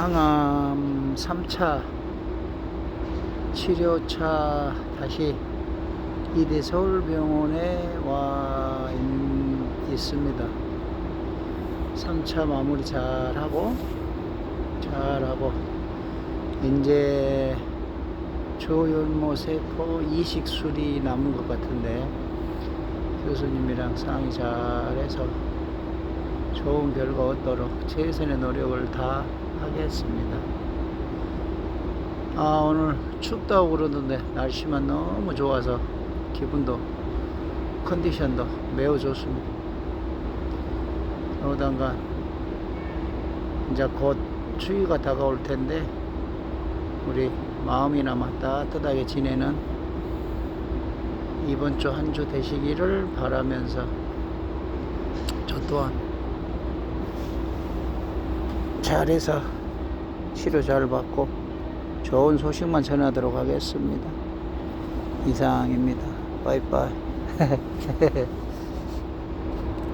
항암 3차 치료차 다시 이대 서울병원에 와 있, 있습니다. 3차 마무리 잘하고 잘하고 이제 조혈모 세포 이식술이 남은 것 같은데 교수님이랑 상의 잘해서 좋은 결과 얻도록 최선의 노력을 다 하겠습니다. 아 오늘 춥다고 그러던데 날씨만 너무 좋아서 기분도 컨디션도 매우 좋습니다. 그러다가 이제 곧 추위가 다가올 텐데 우리 마음이나마 따뜻하게 지내는 이번 주 한주 되시기를 바라면서 저 또한 잘해서 치료 잘 받고 좋은 소식만 전하도록 하겠습니다. 이상입니다. 빠이빠이.